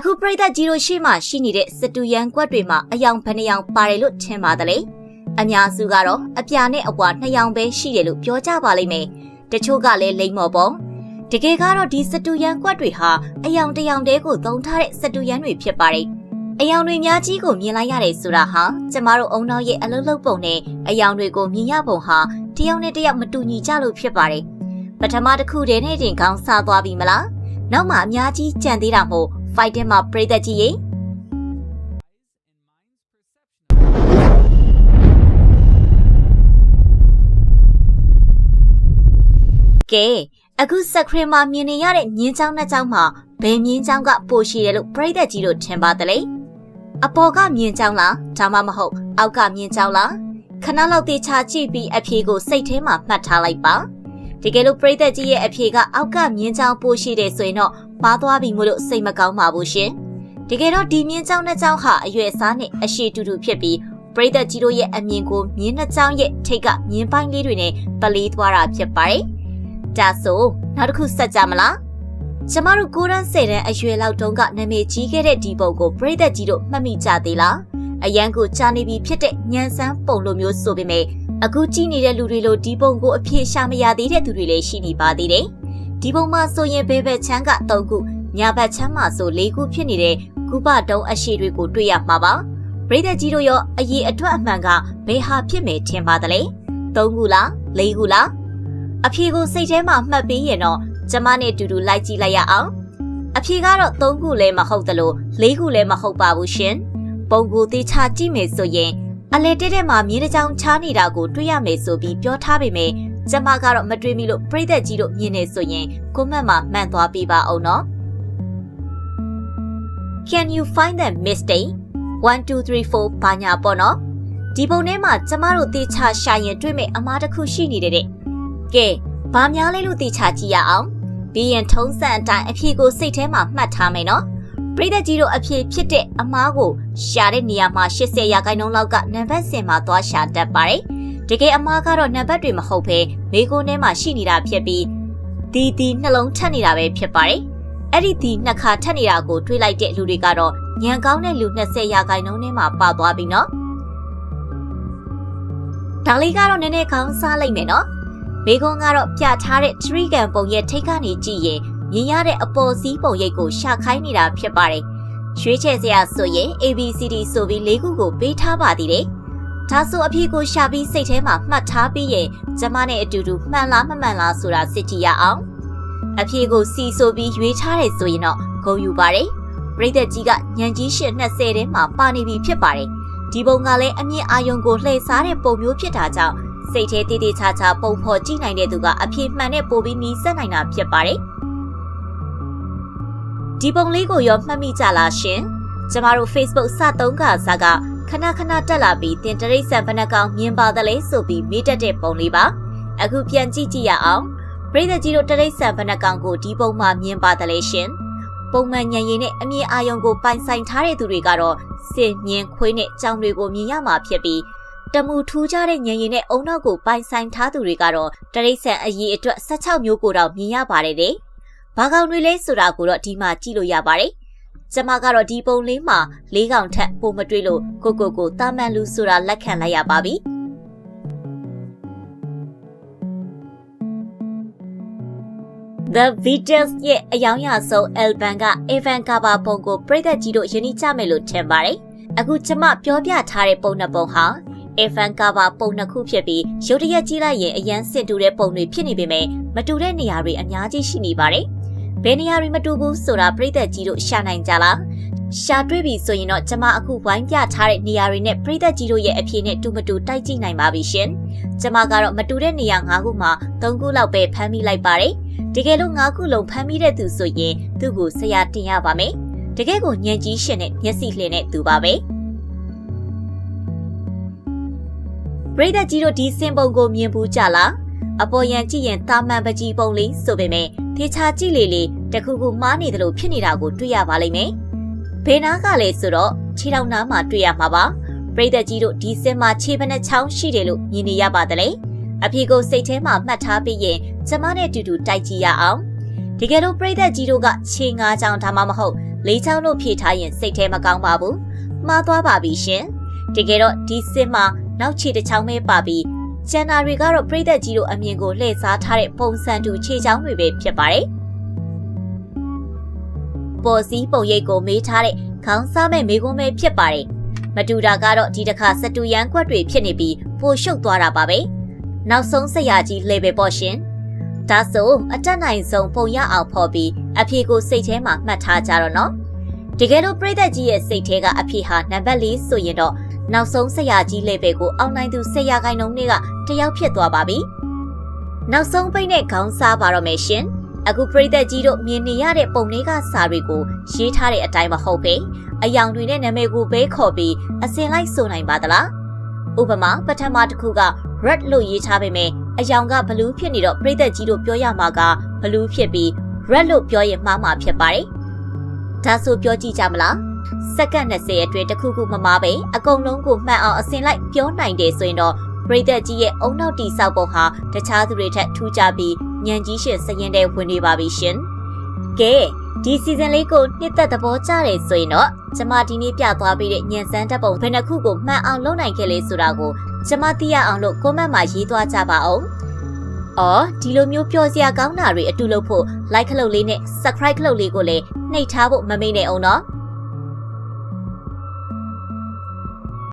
အခုပြိသက်ကြီးတို့ရှေ့မှာရှိနေတဲ့စတူရန်ကွက်တွေမှာအယောင်ဘယ်နှယောင်ပါတယ်လို့ထင်ပါသလဲအများစုကတော့အပြာနဲ့အပွားနှစ်ယောင်ပဲရှိတယ်လို့ပြောကြပါလိမ့်မယ်တချို့ကလည်းလိမ့်မော်ပေါ့တကယ်ကတော့ဒီစတူရန်ကွက်တွေဟာအယောင်တစ်ယောင်တည်းကိုသုံးထားတဲ့စတူရန်တွေဖြစ်ပါတယ်အယောင်တွေများကြီးကိုမြင်လိုက်ရတယ်ဆိုတာဟာကျမတို့အုံနောက်ရဲ့အလုံးလုံးပုံနဲ့အယောင်တွေကိုမြင်ရပုံဟာတယောက်နဲ့တယောက်မတူညီကြလို့ဖြစ်ပါတယ်ပထမတစ်ခုတည်းနဲ့တင်ကောင်းစားသွားပြီမလားနောက်မှအများကြီးကြံသေးတာမို့ fighting မှာပြိသက်ကြီးရေကဲအခုစခရင်မှာမြင်နေရတဲ့မြင်းချောင်းနှစ်ချောင်းမှာဘယ်မြင်းချောင်းကပိုရှိတယ်လို့ပြိသက်ကြီးတို့ထင်ပါသလဲအပေါ်ကမြင်းချောင်းလားဒါမှမဟုတ်အောက်ကမြင်းချောင်းလားခဏလောက်တေချာကြည့်ပြီးအဖြေကိုစိတ်ထဲမှာမှတ်ထားလိုက်ပါတကယ်လို့ပြိသက်ကြီးရဲ့အဖြေကအောက်ကမြင်းချောင်းပိုရှိတယ်ဆိုရင်တော့ မှားသွားပြီမို့လို့စိတ်မကောင်းပါဘူးရှင်တကယ်တော့ဒီမြင်းချောင်းနှစ်ချောင်းဟာအရွယ်စားနဲ့အရှိတူတူဖြစ်ပြီးပရိသတ်ကြီးတို့ရဲ့အမြင်ကိုမြင်းနှစ်ချောင်းရဲ့ထိတ်ကမြင်းပိုင်းလေးတွေနဲ့ပလေးသွားတာဖြစ်ပါတယ်။ဒါဆိုနောက်တစ်ခုဆက်ကြမလား။ကျမတို့ကိုရန်ဆယ်တန်းအရွယ်လောက်တုန်းကနာမည်ကြီးခဲ့တဲ့ဒီပုံကိုပရိသတ်ကြီးတို့မှတ်မိကြသေးလား။အရန်ကိုကြာနေပြီဖြစ်တဲ့ညံစမ်းပုံလိုမျိုးဆိုပေမဲ့အခုကြည့်နေတဲ့လူတွေလိုဒီပုံကိုအပြည့်ရှာမရသေးတဲ့သူတွေလည်းရှိနေပါသေးတယ်။ ဒီပုံမှာဆိုရင်ဘဲဘဲချမ်းက3ခုညာဘက်ချမ်းမှာဆို၄ခုဖြစ်နေတဲ့ကုပတုံးအရှိတွေကိုတွေ့ရမှာပါပရိသတ်ကြီးတို့ရောအရေးအတွက်အမှန်ကဘယ်ဟာဖြစ်မယ်ထင်ပါသလဲ၃ခုလား၄ခုလားအဖြေကိုစိတ်ထဲမှာမှတ်ပြီးရင်တော့ကျမနဲ့တူတူလိုက်ကြည့်လိုက်ရအောင်အဖြေကတော့၃ခုလည်းမဟုတ်သလို၄ခုလည်းမဟုတ်ပါဘူးရှင်ပုံကိုသေးချကြည့်မယ်ဆိုရင်အလေတက်တဲ့မှာမြင်းတစ်ကြောင်ချားနေတာကိုတွေ့ရမယ်ဆိုပြီးပြောထားပေမဲ့ ကျမကတော့မတွေးမိလို့ပြိသက်ကြီးတို့မြင်နေဆိုရင်ကိုမတ်မှာမှန်သွားပြပါအောင်နော် Can you find that mistake 1 2 3 4ဘာညာပေါ့နော်ဒီပုံထဲမှာကျမတို့တေချာရှာရင်တွေ့မဲ့အမားတစ်ခုရှိနေတယ်တဲ့ကဲဘာများလဲလို့တေချာကြည့်ရအောင်ပြီးရင်ထုံးစံအတိုင်းအဖြေကိုစိတ်ထဲမှာမှတ်ထားမယ်နော်ပရိသတ်ကြီးတို့အဖြေဖြစ်တဲ့အမားကိုရှာတဲ့နေရာမှာ80ရာခိုင်နှုန်းလောက်ကနံပါတ်စင်မှာသွားရှာတတ်ပါတယ် တကယ်အမားကတော့နံပါတ်တွေမဟုတ်ဘဲမိကုန်းထဲမှာရှိနေတာဖြစ်ပြီးဒီဒီနှလုံးထက်နေတာပဲဖြစ်ပါတယ်အဲ့ဒီဒီနှစ်ခါထက်နေတာကိုတွေးလိုက်တဲ့လူတွေကတော့ညံကောင်းတဲ့လူ20ရာခိုင်နှုန်းထဲမှာပါသွားပြီနော်ဒါလေးကတော့နည်းနည်းခေါင်းစားလိုက်မယ်နော်မိကုန်းကတော့ပြထားတဲ့ tree gun ပုံရဲ့ထိတ်ကနေကြည့်ရင်မြင်ရတဲ့အပေါ်စီးပုံရိပ်ကိုရှာခိုင်းနေတာဖြစ်ပါတယ်ရွှေချယ်စရာဆိုရင် ABCD ဆိုပြီး၄ခုကိုပေးထားပါသေးတယ် ဒါဆိုအဖြေကိုရှာပြီးစိတ်ထဲမှာမှတ်ထားပြီးရင်ကျမနဲ့အတူတူမှန်လားမမှန်လားဆိုတာစစ်ကြည့်ရအောင်အဖြေကိုစီဆိုပြီးရွေးထားတယ်ဆိုရင်တော့ဂုဏ်ယူပါတယ်ပရိသတ်ကြီးကညံကြီးရှစ်20ထဲမှာပါနေပြီဖြစ်ပါတယ်ဒီပုံကလည်းအမြင့်အာယုံကိုလှည့်စားတဲ့ပုံမျိုးဖြစ်တာကြောင့်စိတ်ထဲတည်တည်ချာချာပုံဖော်ကြည့်နိုင်တဲ့သူကအဖြေမှန်တဲ့ပိုပြီးနီးစပ်နိုင်တာဖြစ်ပါတယ်ဒီပုံလေးကိုရောမှတ်မိကြလားရှင်ကျမတို့ Facebook စသုံးကစားက ခဏခဏတက်လာပြီးတင်တရိတ်ဆန်ဘဏ္ဍကောင်မြင်ပါသလဲဆိုပြီးမိတက်တဲ့ပုံလေးပါအခုပြန်ကြည့်ကြည့်ရအောင်ပရိသတ်ကြီးတို့တရိတ်ဆန်ဘဏ္ဍကောင်ကိုဒီပုံမှာမြင်ပါသလဲရှင်ပုံမှန်ညံရည်နဲ့အမြင်အာရုံကိုပိုင်ဆိုင်ထားတဲ့သူတွေကတော့စင်မြင်ခွေးနဲ့ကြောင်တွေကိုမြင်ရမှာဖြစ်ပြီးတမူထူးခြားတဲ့ညံရည်နဲ့အုံနောက်ကိုပိုင်ဆိုင်ထားသူတွေကတော့တရိတ်ဆန်အရေးအတွက်16မျိုးကိုတော့မြင်ရပါတယ်တဲ့။ဘာကောင်တွေလဲဆိုတာကိုတော့ဒီမှာကြည့်လို့ရပါတယ်။ ကျမကတော့ဒီပုံလေးမှာ၄ကောင်ထက်ပိုမတွေ့လို့ကိုကိုကိုတာမန်လူဆိုတာလက်ခံလိုက်ရပါပြီ။ The Beatles ရဲ့အယောင်ရဆုံး album က Evan Cover ပုံကိုပရိသတ်ကြီးတို့ယဉ်ကြမယ်လို့ထင်ပါတယ်။အခုကျမပြောပြထားတဲ့ပုံနှစ်ပုံဟာ Evan Cover ပုံနှစ်ခုဖြစ်ပြီးရုပ်တရက်ကြည့်လိုက်ရင်အရန်စင်တူတဲ့ပုံတွေဖြစ်နေပေမဲ့မတူတဲ့နေရာတွေအများကြီးရှိနေပါတယ်။ ဘယ်နေရာတွေမတူဘူးဆိုတာပရိသတ်ကြီးတို့ရှာနိုင်ကြလား။ရှာတွေ့ပြီဆိုရင်တော့ကျမအခုဝိုင်းပြထားတဲ့နေရာတွေနဲ့ပရိသတ်ကြီးတို့ရဲ့အဖြေနဲ့တူမတူတိုက်ကြည့်နိုင်ပါပြီရှင်။ကျမကတော့မတူတဲ့နေရာ၅ခုမှာ၃ခုလောက်ပဲဖမ်းမိလိုက်ပါတယ်။တကယ်လို့ငါးခုလုံးဖမ်းမိတဲ့သူဆိုရင်သူ့ကိုဆရာတင်ရပါမယ်တကယ်ကိုညံကြီးရှင်နဲ့မျက်စိလှည့်နဲ့သူပါပဲပရိသတ်ကြီးတို့ဒီစင်ပုံကိုမြင်ဘူးကြလားအပေါ်ရန်ကြည့်ရင်တာမန်ပကြီးပုံလေးဆိုပေမဲ့ တေချာကြည့်လေလေတခုခုမှားနေတယ်လို့ဖြစ်နေတာကိုတွေ့ရပါလိမ့်မယ်ဘယ်နာကလဲဆိုတော့ခြေထောက်နားမှာတွေ့ရမှာပါပရိသတ်ကြီးတို့ဒီစင်မှာခြေပနှချောင်းရှိတယ်လို့မြင်နေရပါသလဲအဖြေကိုစိတ်ထဲမှာမှတ်ထားပြီးရင်ကျမနဲ့တူတူတိုက်ကြည့်ရအောင်တကယ်လို့ပြိသက်ကြီးတို့ကခြေငါးချောင်းဒါမှမဟုတ်လေးချောင်းတို့ဖြည့်ထားရင်စိတ်ထဲမကောင်းပါဘူးမှားသွားပါပြီရှင်တကယ်တော့ဒီစစ်မှာနောက်ခြေတစ်ချောင်းပဲပါပြီး ကျန်တာတွေကတော့ပြိသက်ကြီးတို့အမြင်ကိုလှည့်စားထားတဲ့ပုံစံတူခြေချောင်းတွေပဲဖြစ်ပါတယ်ပေါ်စည်းပုံရိပ်ကိုမေးထားတဲ့ခေါင်းစားမဲ့မိကုံးပဲဖြစ်ပါတယ်မတူတာကတော့ဒီတစ်ခါစတူရန်ကွက်တွေဖြစ်နေပြီးပိုရှုပ်သွားတာပါပဲနောက်ဆုံးဆက်ရကြီးလေပဲပေါ့ရှင်ဒါဆိုအတက်နိုင်ဆုံးပုံရအောင်ဖော်ပြီးအဖြေကိုစိတ်ထဲမှာမှတ်ထားကြတော့နော်တကယ်လို့ပြိသက်ကြီးရဲ့စိတ်ထဲကအဖြေဟာနံပါတ်၄ဆိုရင်တော့ နောက်ဆုံးဆရာကြီးလေးပဲကိုအောင်နိုင်သူဆရာခိုင်နှုံးတွေကတယောက်ဖြစ်သွားပါပြီနောက်ဆုံးပိတ်နဲ့ခေါင်းစားပါတော့မယ်ရှင်အခုပြိသက်ကြီးတို့မြင်နေရတဲ့ပုံလေးကစာတွေကိုရေးထားတဲ့အတိုင်းမဟုတ်ပဲအယောင်တွေနဲ့နာမည်ကိုပဲခေါ်ပြီးအစင်လိုက်ဆိုနိုင်ပါသလားဥပမာပထမတစ်ခုက red လို့ရေးထားပေမဲ့အယောင်ကဘလူးဖြစ်နေတော့ပြည်သက်ကြီးတို့ပြောရမှာကဘလူးဖြစ်ပြီး red လို့ပြောရင်မှားမှာဖြစ်ပါတယ်။ဒါဆိုပြောကြည့်ကြမလား။ စက္ကန့်20အတွင်းတစ်ခုခုမမားပဲအကုန်လုံးကိုမှန်အောင်အစင်လိုက်ပြောနိုင်တယ်ဆိုရင်တော့ပြည်သက်ကြီးရဲ့အုံနောက်တီဆောက်ပုံဟာတခြားသူတွေထက်ထူးခြားပြီးညံကြီးရှင်စရင်တဲ့ဝင်နေပါပြီရှင်။ကဲဒီစီဇန်လေးကိုနှစ်သက်သဘောကျတယ်ဆိုရင်တော့ကျမဒီနေ့ပြသွားပေးတဲ့ညံစမ်းတပ်ပုံဘယ်နှခုကိုမှန်အောင်လုပ်နိုင်ခဲ့လဲဆိုတာကိုကျမသိရအောင်လို့ comment မှာရေးသွားကြပါအောင်။အော်ဒီလိုမျိုးပျော်စရာကောင်းတာတွေအတူလုပ်ဖို့ like ခလုတ်လေးနဲ့ subscribe ခလုတ်လေးကိုလည်းနှိပ်ထားဖို့မမေ့နဲ့အောင်နော်။